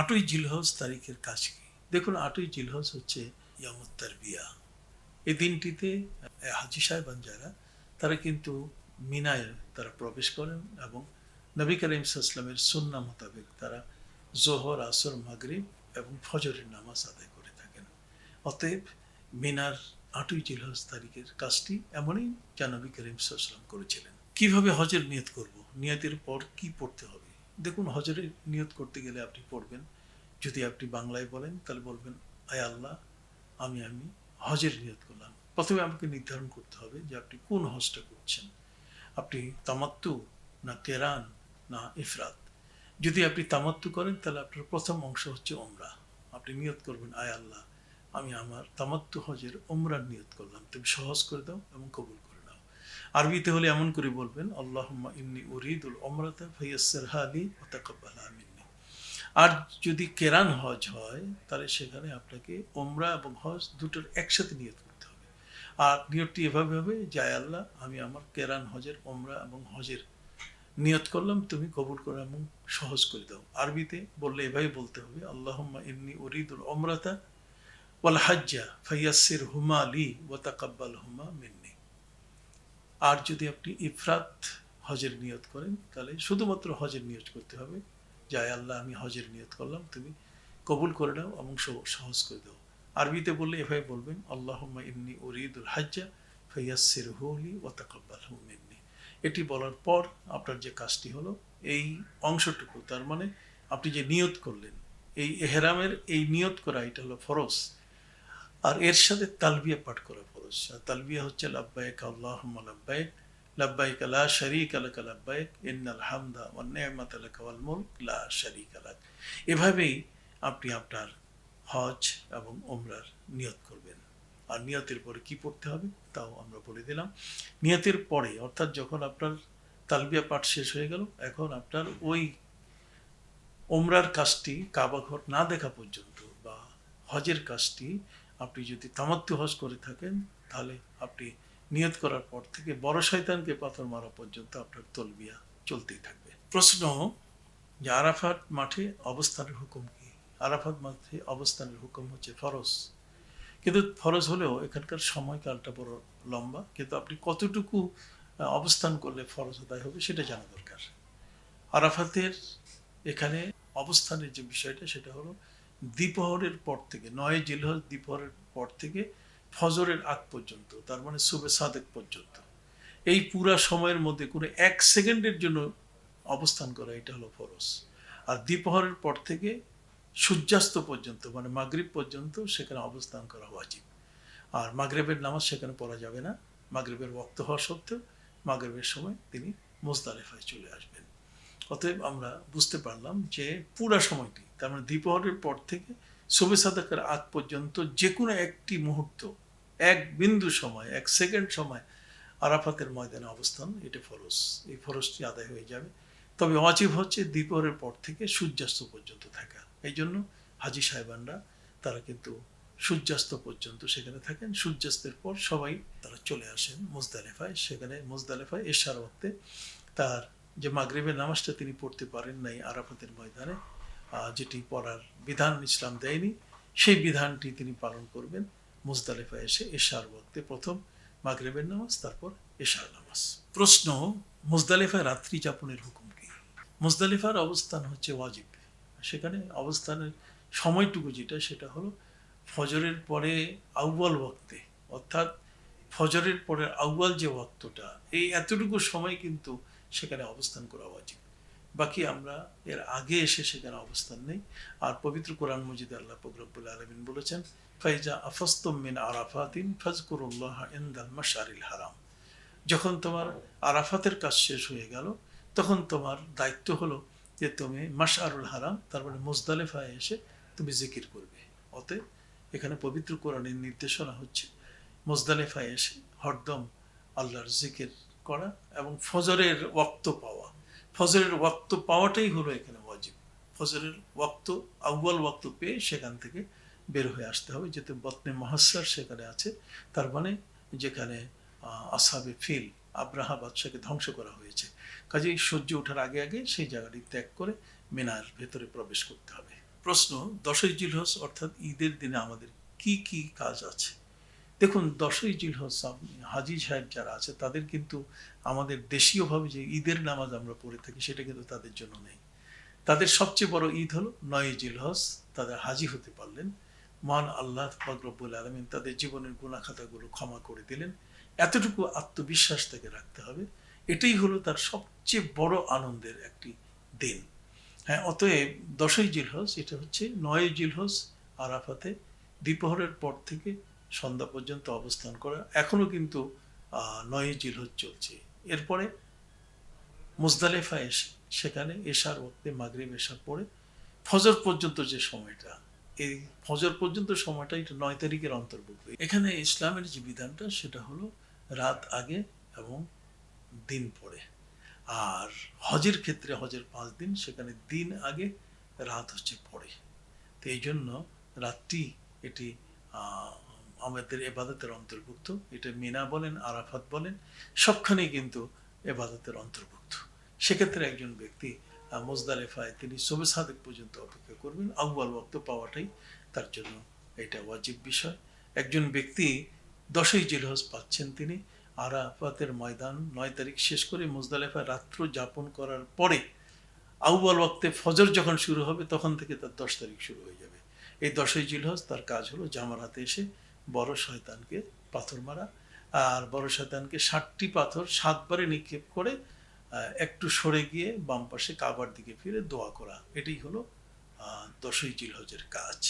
আটই জিলহজ তারিখের কাজ কি? দেখুন, আটই জিলহজ হচ্ছে ইয়ামুত্তার বিয়া এই দিনটিতে হাজি সাহেবান যারা, তারা কিন্তু মিনায় তারা প্রবেশ করেন এবং নবী করিম সাল্লামের সুন্না মোতাবেক তারা জোহর, আসর, মাগরিব এবং ফজরের নামাজ আদায় করে থাকেন। অতএব মিনার আটই জিলহজ তারিখের কাজটি এমনই যা নবী করিম সাল্লাম করেছিলেন। কীভাবে হজের নিয়ত করব? নিয়তের পর কি পড়তে হবে? দেখুন হজরের নিয়ত করতে গেলে আপনি পড়বেন। যদি আপনি বাংলায় বলেন, তাহলে বলবেন, আয় আল্লাহ, আমি আমি হজের নিয়ত করলাম। প্রথমে আমাকে নির্ধারণ করতে হবে যে আপনি কোন হজটা করছেন। আপনি তামাত্তু না কেরান না ইফরাত যদি আপনি তামাত্তু করেন, তাহলে আপনার প্রথম অংশ হচ্ছে ওমরা। আপনি নিয়ত করবেন, আয় আল্লাহ, আমি আমার তামাত্তু হজের ওমরার নিয়ত করলাম। তুমি সহজ করে দাও এবং কবুল করে। আরবিতে হলে এমন করে বলবেন, আল্লাহুম্মা ইন্নি উরিদুল আলি ওয়া তাকাব্বালহা মিন্নি। আর যদি কেরান হজ হয়, তাহলে সেখানে আপনাকে ওমরা এবং হজ দুটোর একসাথে নিয়ত করতে হবে। আর নিয়তটি এভাবে হবে যায় আল্লাহ, আমি আমার কেরান হজের ওমরা এবং হজের নিয়ত করলাম, তুমি কবুল করো এবং সহজ করে দাও। আরবিতে বললে এভাবে বলতে হবে, আল্লাহুম্মা ইন্নি উরিদুল ওমরাতা ওয়াল হাজ্জা ফাইয়াসির হুমা লি ওয়া তাকাব্বাল হুমা মিন্নি। আর যদি আপনি ইফরাত হজের নিয়ত করেন, তাহলে শুধুমাত্র হজের নিয়ত করতে হবে। যায় আল্লাহ, আমি হজের নিয়ত করলাম, তুমি কবুল করে নাও এবং সহজ করে দাও। আরবিতে বললে এভাবে বলবেন, আল্লাহুম্মা ইন্নি উরিদুল হাজ্জা ফাইয়াসির হুলি ওয়া তাকাব্বাল হুমিন্নি এটি বলার পর আপনার যে কাজটি হলো, এই অংশটুকু, তার মানে আপনি যে নিয়ত করলেন, এই এহেরামের এই নিয়ত করা, এটা হলো ফরজ। আর এর সাথে তালবিয়া পাঠ করা ফরজ। তালবিয়া হচ্ছে লাব্বাইক আল্লাহুম্মা লাব্বাইক লাব্বাইক লা শারীকা লাকা লাব্বাইক, ইন্নাল হামদা ওয়ান নি'মাতা লাকা ওয়াল মুলক, লা শারীকা লাক। এভাবেই আপনি আপনার হজ এবং ওমরার নিয়ত করবেন। আর নিয়তের পরে কি পড়তে হবে তাও আমরা বলে দিলাম। নিয়তের পরে, অর্থাৎ যখন আপনার তালবিয়া পাঠ শেষ হয়ে গেল, এখন আপনার ওই ওমরার কাজটি কাবাঘর না দেখা পর্যন্ত বা হজের কাজটি আপনি যদি তামাত্তু হজ করে থাকেন, তাহলে আপনি নিয়ত করার পর থেকে বড় শয়তানকে পাথর মারা পর্যন্ত আপনার তলবিয়া চলতেই থাকবে। প্রশ্ন, যে আরাফাত মাঠে অবস্থানের হুকুম কি? আরাফাত মাঠে অবস্থানের হুকুম হচ্ছে ফরজ। কিন্তু ফরজ হলেও এখানকার সময়কালটা বড় লম্বা, কিন্তু আপনি কতটুকু অবস্থান করলে ফরজ আদায় হবে সেটা জানা দরকার। আরাফাতের এখানে অবস্থানের যে বিষয়টা, সেটা হলো দ্বিপহরের পর থেকে, নয় জিলহজ দ্বিপহরের পর থেকে ফজরের আগ পর্যন্ত, তার মানে সুবে সাদেক পর্যন্ত। এই পুরা সময়ের মধ্যে কোনো এক সেকেন্ডের জন্য অবস্থান করা এটা হলো ফরজ। আর দ্বিপহরের পর থেকে সূর্যাস্ত পর্যন্ত মানে মাগরিব পর্যন্ত সেখানে অবস্থান করা ওয়াজিব। আর মাগরিবের নামাজ সেখানে পড়া যাবে না। মাগরিবের বক্ত হওয়া সত্ত্বেও মাগরিবের সময় তিনি মোজদালেফায় চলে আসবেন। অতএব আমরা বুঝতে পারলাম যে পুরা সময়টি, তার মানে দ্বিপহরের পর থেকে শোবে সাদাকের আগ পর্যন্ত যে কোনো একটি মুহূর্ত, এক বিন্দু সময়, এক সেকেন্ড সময় আরাফাতের ময়দানে অবস্থান, এটা ফরজ, এই ফরজটি আদায় হয়ে যাবে। তবে অজীব হচ্ছে দ্বিপহরের পর থেকে সূর্যাস্ত পর্যন্ত থাকা। এই জন্য হাজি সাহেবানরা, তারা কিন্তু সূর্যাস্ত পর্যন্ত সেখানে থাকেন। সূর্যাস্তের পর সবাই তারা চলে আসেন মোজদালেফায়। সেখানে মোজদালেফায় এশার ওয়াক্তে তার যে মাগরিবের নামাজটা তিনি পড়তে পারেন নাই আরাফাতের ময়দানে যেটি পড়ার বিধান ইসলাম দেয়নি, সেই বিধানটি তিনি পালন করবেন। মুজদালেফা এসে এশার ওয়াক্তে প্রথম মাগরিবের নামাজ, তারপর এশার নামাজ। প্রশ্ন, মুজদালেফায় রাত্রি যাপনের হুকুম কি? মুজদালিফার অবস্থান হচ্ছে ওয়াজিব। সেখানে অবস্থানের সময়টুকু যেটা, সেটা হলো ফজরের পরে আউ্বাল ওয়াক্তে, অর্থাৎ ফজরের পরে আউ্বাল যে ওয়াক্তটা, এই এতটুকু সময় কিন্তু সেখানে অবস্থান করা উচিত বাকি আমরা এর আগে এসে সেখানে অবস্থান নেই। আর পবিত্র কোরআন মজিদ আল্লাহ ফকরবুল আলমিন বলেছেন, ফাইজা আফস্তম মিন আরাফাতিন ফাজকুরুল্লাহ ইনদাল মাশারিল হারাম। যখন তোমার আরাফাতের কাজ শেষ হয়ে গেল, তখন তোমার দায়িত্ব হলো যে তুমি মাশারুল হারাম, তারপরে মোজদালেফায় এসে তুমি জিকির করবে। অতএব এখানে পবিত্র কোরআনের নির্দেশনা হচ্ছে, মোজদালেফায় এসে হরদম আল্লাহর জিকির করা এবং ফজরের ওয়াক্ত পাওয়া। ফজরের ওয়াক্ত পাওয়াটাই হলো এখানে ওয়াজিব। ফজরের ওয়াক্ত আউ্বাল ওয়াক্ত পেয়ে সেখান থেকে বের হয়ে আসতে হবে, যেহেতু বতনে মহাসার সেখানে আছে। তার মানে যেখানে আসাবে ফিল, আব্রাহা বাদশাকে ধ্বংস করা হয়েছে। কাজেই সূর্য ওঠার আগে আগে সেই জায়গাটি ত্যাগ করে মিনার ভেতরে প্রবেশ করতে হবে। প্রশ্ন, দশই জিলহজ অর্থাৎ ঈদের দিনে আমাদের কি কি কাজ আছে? দেখুন, দশই জিলহজ হাজি সাহেব যারা আছে, তাদের কিন্তু আমাদের দেশীয়ভাবে যে ঈদের নামাজ আমরা পড়ে থাকি, সেটা কিন্তু তাদের জন্য নেই। তাদের সবচেয়ে বড় ঈদ হলো নয় জিলহজ, তাদের হাজি হতে পারলেন। মান আল্লাহ রব্বুল আলমিন তাদের জীবনের গুণাখাতাগুলো ক্ষমা করে দিলেন। এতটুকু আত্মবিশ্বাস তাকে রাখতে হবে। এটাই হলো তার সবচেয়ে বড় আনন্দের একটি দিন। হ্যাঁ অতএব দশই জিলহজ, এটা হচ্ছে নয় জিলহজ আরাফাতে দ্বিপ্রহরের পর থেকে সন্ধ্যা পর্যন্ত অবস্থান করা এখনও কিন্তু নয় জিলহজ চলছে। এরপরে মুজদালেফা এসে, সেখানে এশার ওক্তে মাগরিব এশা পড়ে ফজর পর্যন্ত যে সময়টা, এই ফজর পর্যন্ত সময়টা এটা নয় তারিখের অন্তর্ভুক্ত। এখানে ইসলামের যে বিধানটা, সেটা হলো রাত আগে এবং দিন পরে। আর হজের ক্ষেত্রে হজের পাঁচ দিন, সেখানে দিন আগে, রাত হচ্ছে পরে। তো এই জন্য রাত্রি এটি আমাদের এবাদতের অন্তর্ভুক্ত। এটা মিনা বলেন, আরাফাত বলেন, সবখানেই কিন্তু এবাদতের অন্তর্ভুক্ত। সেক্ষেত্রে একজন ব্যক্তি মুজদালেফায় তিনি সবে সাদেক পর্যন্ত অপেক্ষা করবেন আউ্বাল বক্ত পাওয়াটাই তার জন্য এটা ওয়াজিব বিষয়। একজন ব্যক্তি দশই জিলহজ পাচ্ছেন তিনি, আরাফাতের ময়দান নয় তারিখ শেষ করে মুজদালেফায় রাত্র যাপন করার পরে আউ্বাল ওয়াক্তে ফজর যখন শুরু হবে, তখন থেকে তার দশ তারিখ শুরু হয়ে যাবে। এই দশই জিলহজ তার কাজ হলো জামার হাতে এসে বড় শয়তানকে পাথর মারা। আর বড় শয়তানকে ষাটটি পাথর সাতবারে নিক্ষেপ করে একটু সরে গিয়ে বাম পাশে কাবার দিকে ফিরে দোয়া করা। এটাই হলো দশই জিলহজের কাজ।